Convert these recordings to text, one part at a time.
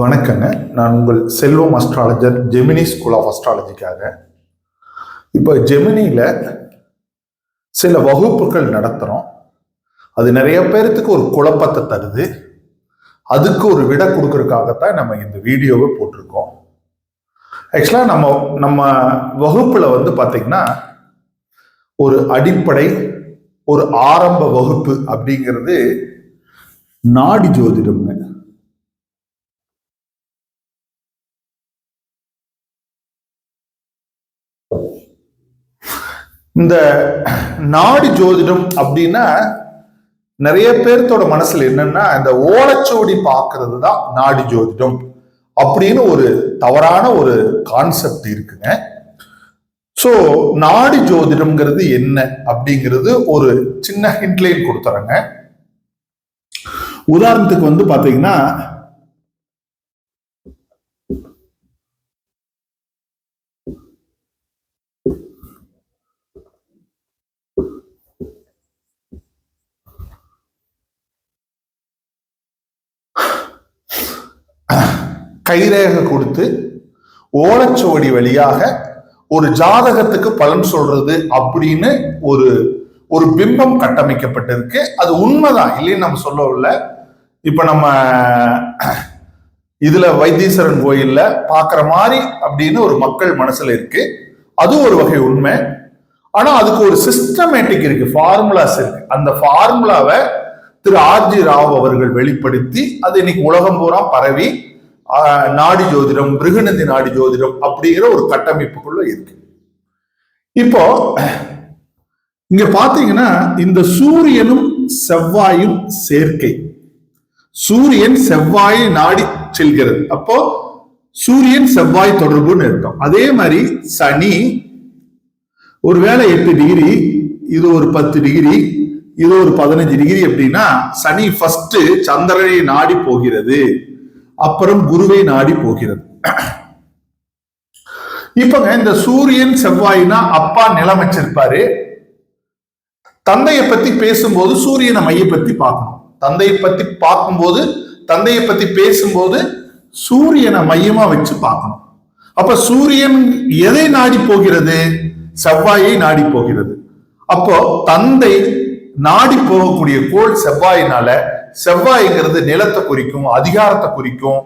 வணக்கங்க. நான் உங்கள் Selvam astrologer Gemini school of அஸ்ட்ராலஜிக்காக இப்போ ஜெமினியில் சில வகுப்புகள் நடத்துகிறோம் அது நிறைய பேர்த்துக்கு ஒரு குழப்பத்தை தருது. அதுக்கு ஒரு விடை கொடுக்கறதுக்காகத்தான் நம்ம இந்த வீடியோவை போட்டிருக்கோம். ஆக்சுவலாக நம்ம நம்ம வகுப்பில் வந்து பார்த்தீங்கன்னா ஒரு அடிப்படை ஒரு ஆரம்ப வகுப்பு அப்படிங்கிறது நாடி ஜோதிடம்னு இந்த நாடி ஜோதிடம் அப்படின்னா நிறைய பேர்த்தோட மனசுல என்னன்னா இந்த ஓலச்சுவடி பார்க்கறது தான் நாடி ஜோதிடம் அப்படின்னு ஒரு தவறான ஒரு கான்செப்ட் இருக்குங்க. ஸோ நாடி ஜோதிடம்ங்கிறது என்ன அப்படிங்கிறது ஒரு சின்ன ஹிண்ட்லைன் கொடுத்துறேங்க. உதாரணத்துக்கு வந்து பாத்தீங்கன்னா கைரேகை கொடுத்து ஓலைச்சுவடி வழியாக ஒரு ஜாதகத்துக்கு பலன் சொல்றது அப்படின்னு ஒரு ஒரு பிம்பம் கட்டமைக்கப்பட்டிருக்கு. அது உண்மைதான். இல்லைன்னு நம்ம சொல்லவில்லை இப்ப நம்ம இதுல வைத்தீஸ்வரன் கோயில்ல பாக்குற மாதிரி அப்படின்னு ஒரு மக்கள் மனசுல இருக்கு. அது ஒரு வகை உண்மை. ஆனா அதுக்கு ஒரு சிஸ்டமேட்டிக் இருக்கு ஃபார்முலாஸ் இருக்கு. அந்த ஃபார்முலாவை திரு ஆர்ஜி ராவ் அவர்கள் வெளிப்படுத்தி அது இன்னைக்கு உலகம் பூரா பரவி நாடி ஜோதிடம் பிருகுநந்தி நாடி ஜோதிடம் அப்படிங்கிற ஒரு கட்டமைப்புக்குள்ள இருக்கு. இப்போ இங்க பாத்தீங்கன்னா இந்த சூரியனும் செவ்வாயும் சேர்க்கை. சூரியன் செவ்வாயை நாடி செல்கிறது. அப்போ சூரியன் செவ்வாய் தொடர்புன்னு இருக்கும் அதே மாதிரி சனி ஒருவேளை எட்டு டிகிரி இது ஒரு பத்து டிகிரி இது ஒரு பதினஞ்சு டிகிரி அப்படின்னா சனி ஃபர்ஸ்ட் சந்திரனை நாடி போகிறது. அப்புறம் குருவை நாடி போகிறது. இப்பங்க இந்த சூரியன் செவ்வாய்னா அப்பா நிலமைச்சிருப்பாரு தந்தையை பத்தி பேசும்போது சூரியனை மைய பத்தி பார்க்கணும். தந்தையை பத்தி பார்க்கும்போது தந்தையை பத்தி பேசும்போது சூரியனை மையமா வச்சு பார்க்கணும். அப்ப சூரியன் எதை நாடி போகிறது? செவ்வாயை நாடி போகிறது. அப்போ தந்தை நாடி போகக்கூடிய கோள் செவ்வாயினால செவ்வாய்ங்கிறது நிலத்தை குறிக்கும் அதிகாரத்தை குறிக்கும்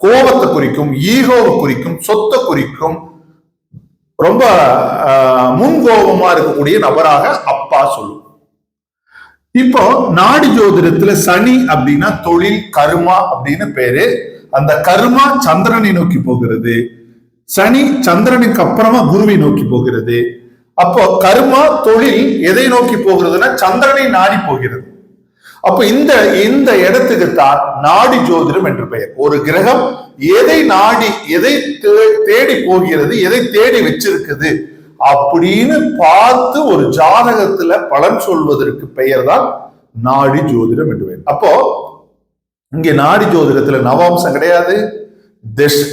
கோபத்தை குறிக்கும் ஈகோவை குறிக்கும் சொத்தை குறிக்கும் ரொம்ப ஆஹ், முன்கோபமா இருக்கக்கூடிய நபராக அப்பா சொல்லும். இப்போ நாடி ஜோதிடத்துல சனி அப்படின்னா தொழில் கருமா அப்படின்னு பேரு. அந்த கருமா சந்திரனை நோக்கி போகிறது. சனி சந்திரனுக்கு அப்புறமா குருவை நோக்கி போகிறது. அப்போ கர்மா தொழில் எதை நோக்கி போகிறதுன்னா சந்திரனை நாடி போகிறது. அப்ப இந்த இந்த இடத்துக்கு தான் நாடி ஜோதிடம் என்று பெயர். ஒரு கிரகம் எதை நாடி எதை தே- தேடி போகிறது எதை தேடி வச்சிருக்குது அப்படின்னு பார்த்து ஒரு ஜாதகத்துல பலன் சொல்வதற்கு பெயர் தான் நாடி ஜோதிடம் என்று பெயர். அப்போ இங்க நாடி ஜோதிடத்துல நவாம்சம் கிடையாது.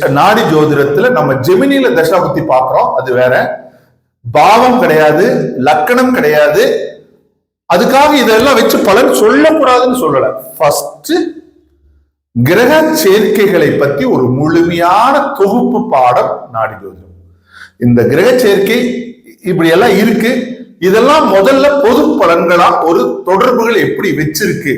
நாடி ஜோதிடத்துல நம்ம ஜெமினில தசாபுத்தி பார்க்கிறோம் அது வேற. பாவம் கிடையாது லக்கணம் கிடையாது. அதுக்காக இதெல்லாம் வச்சு பலன் சொல்லக்கூடாதுன்னு சொல்லல. ஃபர்ஸ்ட் கிரக சேர்க்கைகளை பத்தி ஒரு முழுமையான தொகுப்பு பாடம் நாடி ஜோதிடம் இந்த கிரக சேர்க்கை இப்படி எல்லாம் இருக்கு. இதெல்லாம் முதல்ல பொது பலன்களா ஒரு தொடர்புகள் எப்படி வச்சிருக்கு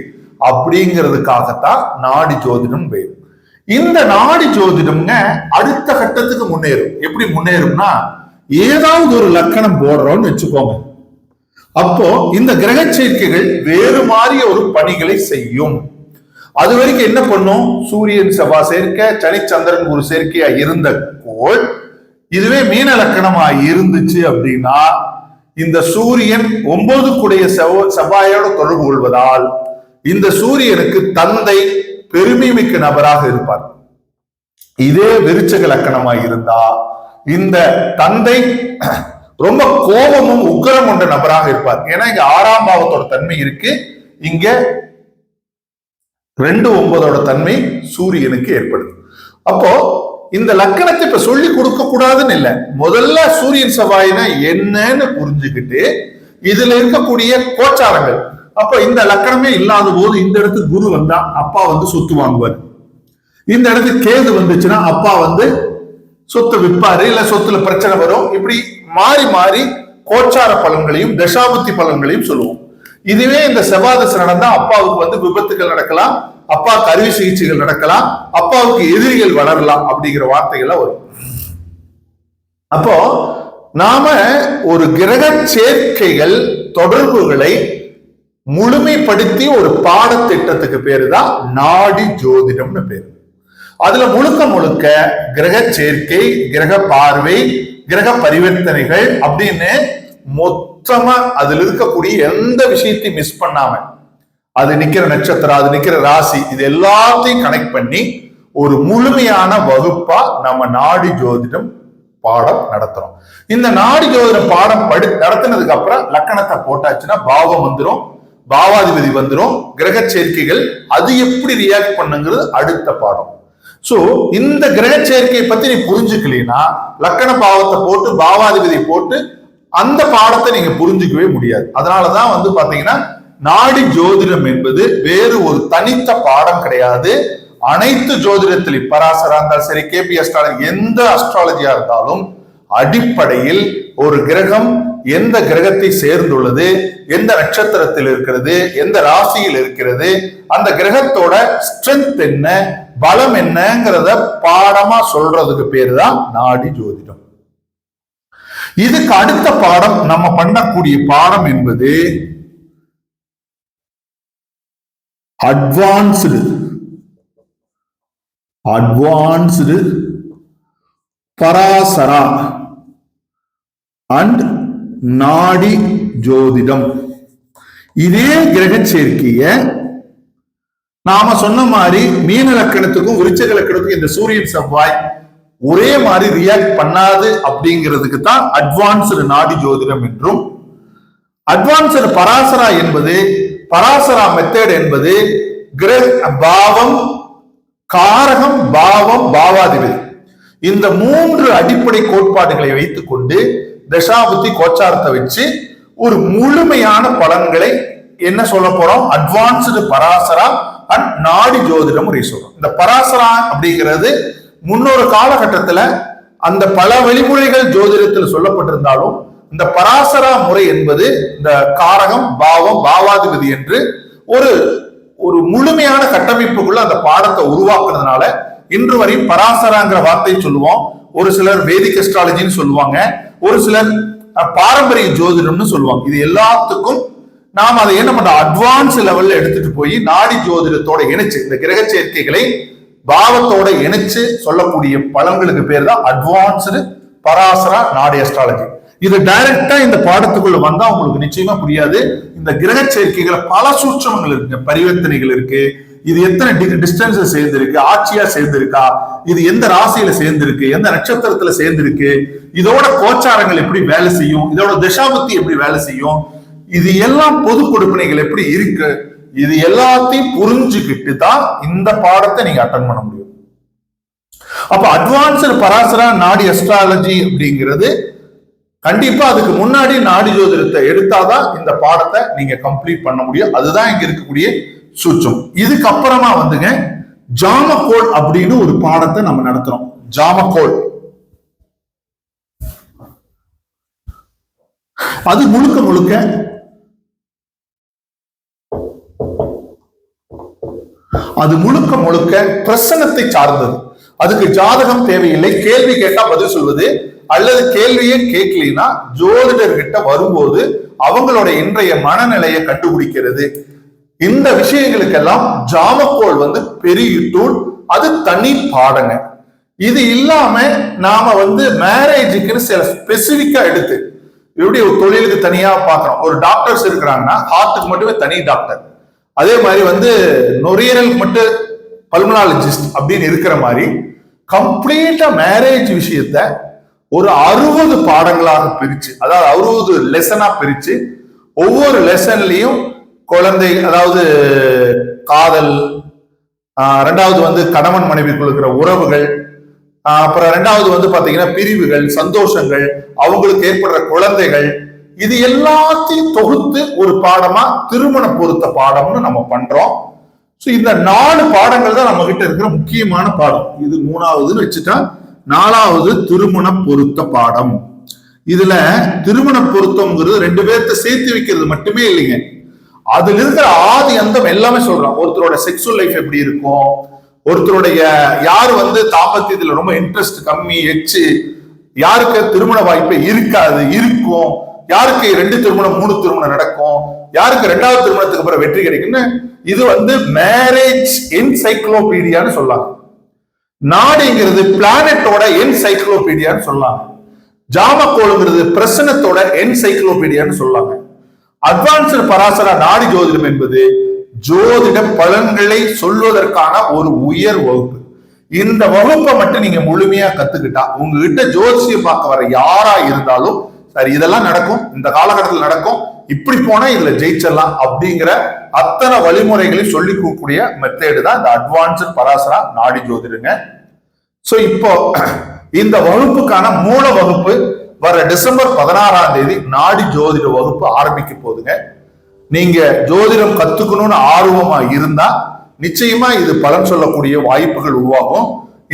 அப்படிங்கிறதுக்காகத்தான் நாடி ஜோதிடம் வேணும். இந்த நாடி ஜோதிடம்ங்க அடுத்த கட்டத்துக்கு முன்னேறும். எப்படி முன்னேறும்னா ஏதாவது ஒரு லக்கணம் போடுறோம்னு வச்சுக்கோங்க. அப்போ இந்த கிரக சேர்க்கைகள் வேறு மாறிய ஒரு பணிகளை செய்யும். அது வரைக்கும் என்ன பண்ணும்? சூரியன் செவ்வாய் சேர்க்கை சனி சந்திரன் ஒரு சேர்க்கையா இருந்த கோள் இதுவே மீன லக்கணமா இருந்துச்சு அப்படின்னா இந்த சூரியன் ஒன்பது கூடிய செவ்வ செவ்வாயோட தொடர்பு கொள்வதால் இந்த சூரியனுக்கு தந்தை பெருமை மிக்க நபராக இருப்பார். இதே விருச்சக லக்கணமா இருந்தா இந்த தந்தை ரொம்ப கோபமும் உக்கிரம் கொண்ட நபராக இருப்பார். ஏன்னா இங்க ஆறாம் பாவத்தோட தன்மை இருக்கு. இங்க ரெண்டு ஒன்பதோட தன்மை சூரியனுக்கு ஏற்படுது. அப்போ இந்த லக்கணத்தை இப்ப சொல்லி கொடுக்க கூடாதுன்னு இல்லை. முதல்ல சூரியன் செவ்வாயினா என்னன்னு புரிஞ்சுக்கிட்டு இதுல இருக்கக்கூடிய கோச்சாரங்கள். அப்ப இந்த லக்கணமே இல்லாத போது இந்த இடத்துக்கு குரு வந்தா அப்பா வந்து சொத்து வாங்குவார். இந்த இடத்துக்கு கேது வந்துச்சுன்னா அப்பா வந்து சொத்து விற்பாரு இல்ல சொத்துல பிரச்சனை வரும். இப்படி மாறி மாறி கோச்சார பலன்களையும் தசாபுத்தி பலன்களையும் சொல்லுவோம். இதுவே இந்த செவ்வாதசை நடந்தா அப்பாவுக்கு வந்து விபத்துகள் நடக்கலாம் அப்பாவுக்கு அறுவை சிகிச்சைகள் நடக்கலாம் அப்பாவுக்கு எதிரிகள் வளரலாம் அப்படிங்கிற வார்த்தைகள்லாம் வரும். அப்போ நாம ஒரு கிரக சேர்க்கைகள் தொடர்புகளை முழுமைப்படுத்தி ஒரு பாடத்திட்டத்துக்கு பேரு தான் நாடி ஜோதிடம்னு பேரு. அதுல முழுக்க முழுக்க கிரக சேர்க்கை கிரக பார்வை கிரக பரிவர்த்தனைகள் அப்படின்னு மொத்தமா அதுல இருக்கக்கூடிய எந்த விஷயத்தையும் மிஸ் பண்ணாம அது நிக்கிற நட்சத்திரம் அது நிக்கிற ராசி இது எல்லாத்தையும் கனெக்ட் பண்ணி ஒரு முழுமையான வகுப்பா நம்ம நாடி ஜோதிடம் பாடம் நடத்துறோம். இந்த நாடி ஜோதிடம் பாடம் படி நடத்தினதுக்கு அப்புறம் லக்கணத்தை போட்டாச்சுன்னா பாவம் வந்துடும் பாவாதிபதி வந்துடும் கிரக சேர்க்கைகள் அது எப்படி ரியாக்ட் பண்ணுங்கிறது அடுத்த பாடம். சோ இந்த கிரக சேர்க்கையை பத்தி நீ புரிஞ்சுக்கலீன்னா லக்கண பாவத்தை போட்டு பாவாதிபதி போட்டு அந்த பாடத்தை நீங்க புரிஞ்சுக்கவே முடியாது. அதனாலதான் வந்து பாத்தீங்கன்னா நாடி ஜோதிடம் என்பது வேறு ஒரு தனித்த பாடம் கிடையாது. அனைத்து ஜோதிடத்தில் பராசரா இருந்தாலும் சரி கேபி அஸ்ட்ராலஜி எந்த அஸ்ட்ராலஜியா இருந்தாலும் அடிப்படையில் ஒரு கிரகம் எந்த கிரகத்தை சேர்ந்துள்ளது எந்த நட்சத்திரத்தில் இருக்கிறது எந்த ராசியில் இருக்கிறது அந்த கிரகத்தோட ஸ்ட்ரென்த் என்ன பலம் என்னங்கிறத பாடமா சொல்றதுக்கு பேர் தான் நாடி ஜோதிடம். இதுக்கு அடுத்த பாடம் நம்ம பண்ணக்கூடிய பாடம் என்பது அட்வான்ஸ்டு அட்வான்ஸ்டு பராசரா அண்ட் நாடி ஜோதிடம். இதே கிரக சேர்க்கைய நாம சொன்ன மாதிரி மீன லக்கணத்துக்கும் விருச்சக லக்கணத்துக்கும் இந்த சூரியன் செவ்வாய் ஒரே மாதிரி ரியாக்ட் பண்ணாது அப்படிங்கிறதுக்கு தான் அட்வான்ஸ்டு நாடி ஜோதிடம் என்றும் அட்வான்ஸ்டு பராசரா என்பது பராசரா மெத்தட் என்பது கிரக பாவம் காரகம் பாவம் பாவாதிபதி. இந்த மூன்று அடிப்படை கோட்பாடுகளை வைத்துக்கொண்டு தசாபுத்தி கோச்சாரத்தை வச்சு ஒரு முழுமையான பலன்களை என்ன சொல்ல போறோம்? அட்வான்ஸ்டு பராசரா அண்ட் நாடி ஜோதிடம் முறை சொல்றோம். இந்த பராசரா அப்படிங்கிறது முன்னொரு காலகட்டத்துல அந்த பல வழிமுறைகள் ஜோதிடத்தில் சொல்லப்பட்டிருந்தாலும் இந்த பராசரா முறை என்பது இந்த காரகம் பாவம் பாவாதிபதி என்று ஒரு ஒரு முழுமையான கட்டமைப்புக்குள்ள அந்த பாடத்தை உருவாக்குறதுனால இன்று வரை பராசராங்கிற வார்த்தை சொல்லுவோம். ஒரு சிலர் வேதிக் அஸ்ட்ராலஜின்னு சொல்லுவாங்க ஒரு சிலர் பாரம்பரிய ஜோதிடம்னு சொல்லுவாங்க. இது எல்லாத்துக்கும் நாம் அதை என்ன பண்றோம்? அட்வான்ஸ் லெவல்ல எடுத்துட்டு போய் நாடி ஜோதிடத்தோட இணைச்சு இந்த கிரக சேர்க்கைகளை பாவத்தோட இணைச்சு சொல்லக்கூடிய பலன்களுக்கு பேர் தான் அட்வான்ஸ்டு பராசரா நாடி அஸ்ட்ராலஜி இது டைரக்டா இந்த பாடத்துக்குள்ள வந்தா உங்களுக்கு நிச்சயமா புரியாது. இந்த கிரக சேர்க்கைகளை பல சூட்சமங்கள் இருக்கு பரிவர்த்தனைகள் இருக்கு. இது எத்தனை டிஸ்டன்ஸ்ல சேர்ந்திருக்கு? ஆட்சியா சேர்ந்திருக்கா? இது எந்த ராசியில சேர்ந்திருக்கு? எந்த நட்சத்திரத்துல சேர்ந்திருக்கு? இதோட கோச்சாரங்கள் எப்படி வேலை செய்யும்? இதோட திசாபத்தி எப்படி வேலை செய்யும்? இது எல்லாம் பொது கொடுப்பினைகள் எப்படி இருக்கு? இது எல்லாத்தையும் புரிஞ்சுக்கிட்டு தான் இந்த பாடத்தை நீங்க அட்டன் பண்ண முடியும். அப்ப அட்வான்ஸ்டு பராசரா நாடி அஸ்ட்ராலஜி அப்படிங்கிறது கண்டிப்பா அதுக்கு முன்னாடி நாடி ஜோதிடத்தை எடுத்தாதான் இந்த பாடத்தை நீங்க கம்ப்ளீட் பண்ண முடியும். அதுதான் இங்க இருக்கக்கூடிய சூச்சம். இதுக்கு அப்புறமா வந்துங்க ஜாமக்கோல் அப்படின்னு ஒரு பாடத்தை நம்ம நடத்துறோம். ஜாமக்கோல் அது முழுக்க முழுக்க அது முழுக்க முழுக்க பிரசனத்தை சார்ந்தது. அதுக்கு ஜாதகம் தேவையில்லை. கேள்வி கேட்டா பதில் சொல்வது. அல்லது கேள்வியே கேட்கலினா ஜோதிடர்கிட்ட வரும்போது அவங்களோட இன்றைய மனநிலையை கண்டுபிடிக்கிறது. இந்த விஷயங்களுக்கெல்லாம் ஜாமக்கோள் வந்து பெரிய டூல் அது தனி பாடங்க. இது இல்லாம நாம வந்து மேரேஜுக்குன்னு சில ஸ்பெசிபிக்கா எடுத்து எப்படி ஒரு தொழிலுக்கு தனியா பாக்குறோம். ஒரு டாக்டர்ஸ் இருக்கிறாங்கன்னா ஹார்ட்டுக்கு மட்டுமே தனி டாக்டர் அதே மாதிரி வந்து நுரையீரலுக்கு மட்டும் பல்மனாலஜிஸ்ட் அப்படின்னு இருக்கிற மாதிரி கம்ப்ளீட்டா மேரேஜ் விஷயத்த ஒரு அறுபது பாடங்களாக பிரிச்சு அதாவது அறுபது லெசனா பிரிச்சு ஒவ்வொரு லெசன்லயும் குழந்தை அதாவது காதல் ரெண்டாவது வந்து கணவன் மனைவிக்குள் இருக்கிற உறவுகள் அப்புறம் ரெண்டாவது வந்து பாத்தீங்கன்னா பிரிவுகள் சந்தோஷங்கள் அவங்களுக்கு ஏற்படுற குழந்தைகள் இது எல்லாத்தையும் தொகுத்து ஒரு பாடமா திருமண பொருத்த பாடம்னு நம்ம பண்றோம். ஸோ இந்த நாலு பாடங்கள் தான் நம்ம கிட்ட இருக்கிற முக்கியமான பாடம். இது மூணாவதுன்னு வச்சுட்டா நாலாவது திருமண பொருத்த பாடம். இதுல திருமண பொருத்தம்ங்கிறது ரெண்டு பேர்த்த சேர்த்து வைக்கிறது மட்டுமே இல்லைங்க. அதுல இருக்கிற ஆதி அந்தம் எல்லாமே சொல்றான். ஒருத்தரோட செக்ஸுவல் லைஃப் எப்படி இருக்கும்? ஒருத்தருடைய யார் வந்து தாம்பத்தியத்துல ரொம்ப இன்ட்ரெஸ்ட் கம்மி எச்சு யாருக்கு திருமண வாய்ப்பு இருக்காது இருக்கும். யாருக்கு ரெண்டு திருமணம் மூணு திருமணம் நடக்கும்? யாருக்கு ரெண்டாவது திருமணத்துக்கு அப்புறம் வெற்றி கிடைக்கும்னு இது வந்து மேரேஜ் என்சைக்ளோபீடியான்னு சொல்லலாம் நாடுங்கிறது பிளானட்டோட என்சைக்ளோபீடியான்னு சொல்லலாம் ஜாமக்கோளுங்கிறது பிரசனத்தோட என்சைக்ளோபீடியான்னு சொல்லலாம் அட்வான்ஸ்டு பராசரா நாடி ஜோதிடம் என்பது ஜோதிட பலன்களை சொல்வதற்கான ஒரு உயர் வகுப்பு. இந்த வகுப்பை மட்டும் நீங்க முழுமையா கத்துக்கிட்டா உங்ககிட்ட ஜோதிஷியம் பார்க்க வர யாரா இருந்தாலும் சரி இதெல்லாம் நடக்கும் இந்த காலகட்டத்தில் நடக்கும் இப்படி போனா இதுல ஜெயிச்சிடலாம் அப்படிங்கிற அத்தனை வழிமுறைகளையும் சொல்லி கொடுக்கக்கூடிய மெத்தேடு தான் இந்த அட்வான்ஸ்டு பராசரா நாடி ஜோதிடுங்க சோ இப்போ இந்த வகுப்புக்கான மூல வகுப்பு வர டிசம்பர் பதினாறாம் தேதி நாடி ஜோதிட வகுப்பு ஆரம்பிக்க போகுதுங்க. நீங்க ஜோதிடம் கத்துக்கணும்னு ஆர்வமா இருந்தா நிச்சயமா இது பலன் சொல்லக்கூடிய வாய்ப்புகள் உருவாகும்.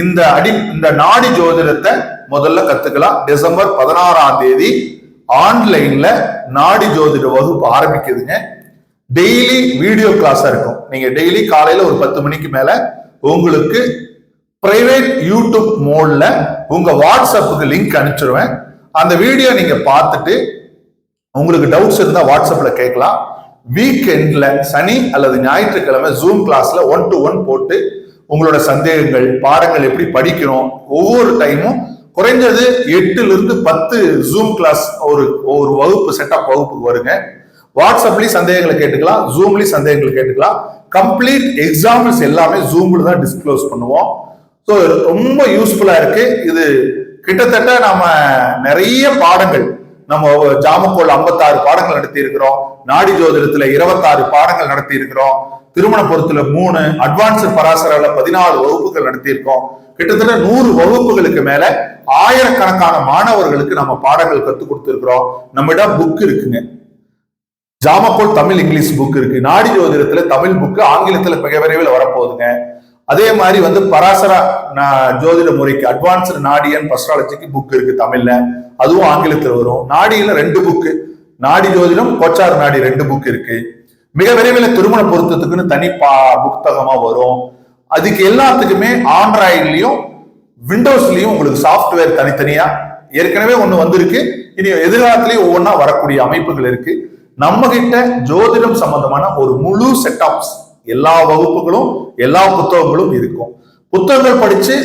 இந்த அடி இந்த நாடி ஜோதிடத்தை முதல்ல கத்துக்கலாம். டிசம்பர் பதினாறாம் தேதி ஆன்லைன்ல நாடி ஜோதிட வகுப்பு ஆரம்பிக்குதுங்க. டெய்லி வீடியோ கிளாஸா இருக்கும். நீங்க டெய்லி காலையில ஒரு பத்து மணிக்கு மேல உங்களுக்கு பிரைவேட் யூடியூப் மோட்ல உங்க வாட்ஸ்அப்புக்கு லிங்க் அனுப்பிச்சிருவேன். அந்த வீடியோ நீங்க பார்த்துட்டு உங்களுக்கு டவுட்ஸ் இருந்தா வாட்ஸ்அப்ல கேட்கலாம். வீக்கெண்ட்ல சனி அல்லது ஞாயிற்றுக்கிழமை ஜூம் கிளாஸ்ல ஒன் டு ஒன் போட்டு உங்களோட சந்தேகங்கள் பாடங்கள் எப்படி படிக்கணும் ஒவ்வொரு டைமும் குறைஞ்சது எட்டுல இருந்து பத்து ஜூம் கிளாஸ் ஒரு ஒரு வகுப்பு செட்டப் வகுப்புக்கு வருங்க. வாட்ஸ்அப்லயும் சந்தேகங்களை கேட்டுக்கலாம் ஜூம்லயும் சந்தேகங்களை கேட்டுக்கலாம். கம்ப்ளீட் எக்ஸாம்பிள்ஸ் எல்லாமே ஜூம்ல தான் டிஸ்க்ளோஸ் பண்ணுவோம். ஸோ ரொம்ப யூஸ்ஃபுல்லா இருக்கு. இது கிட்டத்தட்ட நம்ம நிறைய பாடங்கள் நம்ம ஜாமக்கோள் ஐம்பத்தாறு பாடங்கள் நடத்தி இருக்கிறோம் நாடி ஜோதிடத்துல இருபத்தாறு பாடங்கள் நடத்தி இருக்கிறோம் திருமண பொருத்துல மூணு அட்வான்ஸ் பராசரால பதினாலு வகுப்புகள் நடத்தியிருக்கோம். கிட்டத்தட்ட நூறு வகுப்புகளுக்கு மேல ஆயிரக்கணக்கான மாணவர்களுக்கு நம்ம பாடங்கள் கற்றுக் கொடுத்துருக்கிறோம். நம்மிடம் புக் இருக்குங்க. ஜாமக்கோள் தமிழ் இங்கிலீஷ் புக் இருக்கு. நாடி ஜோதிடத்துல தமிழ் புக்கு ஆங்கிலத்துல மிக விரைவில் வரப்போகுதுங்க. அதே மாதிரி வந்து பராசரா ஜோதிட முறைக்கு அட்வான்ஸ்டு நாடியன் பஸ்ட்ராலஜிக்கு புக் இருக்கு தமிழ்ல. அதுவும் ஆங்கிலத்தில் வரும். நாடியில ரெண்டு புக்கு நாடி ஜோதிடம் கோச்சார் நாடி ரெண்டு புக் இருக்கு. மிக விரைவில் திருமண பொருத்தத்துக்குன்னு தனி பா புத்தகமா வரும். அதுக்கு எல்லாத்துக்குமே ஆண்ட்ராய்ட்லயும் விண்டோஸ்லயும் உங்களுக்கு சாஃப்ட்வேர் தனித்தனியா ஏற்கனவே ஒன்று வந்திருக்கு. இனி எதிர்காலத்திலேயே ஒவ்வொன்றா வரக்கூடிய அமைப்புகள் இருக்கு. நம்ம கிட்ட ஜோதிடம் சம்பந்தமான ஒரு முழு செட்டப்ஸ் எல்லா வகுப்புகளும் எல்லா புத்தகங்களும் இருக்கும். புத்தகங்கள் படிச்சு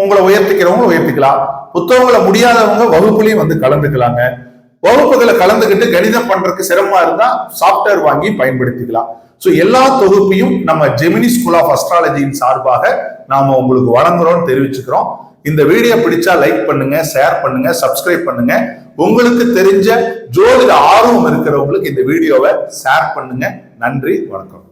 உங்களை உயர்த்திக்கிறவங்க உயர்த்திக்கலாம். புத்தகங்களை முடியாதவங்க வகுப்புலையும் வந்து கலந்துக்கலாங்க. வகுப்புகளை கலந்துக்கிட்டு கணிதம் பண்றதுக்கு சிரமமா இருந்தா சாஃப்ட்வேர் வாங்கி பயன்படுத்திக்கலாம். ஸோ எல்லா தொகுப்பையும் நம்ம ஜெமினி ஸ்கூல் ஆஃப் அஸ்ட்ராலஜியின் சார்பாக நாம உங்களுக்கு வழங்குறோம்னு தெரிவிச்சுக்கிறோம். இந்த வீடியோ பிடிச்சா லைக் பண்ணுங்க ஷேர் பண்ணுங்க சப்ஸ்கிரைப் பண்ணுங்க. உங்களுக்கு தெரிஞ்ச ஜோதிட ஆர்வம் இருக்கிறவங்களுக்கு இந்த வீடியோவை ஷேர் பண்ணுங்க. நன்றி வணக்கம்.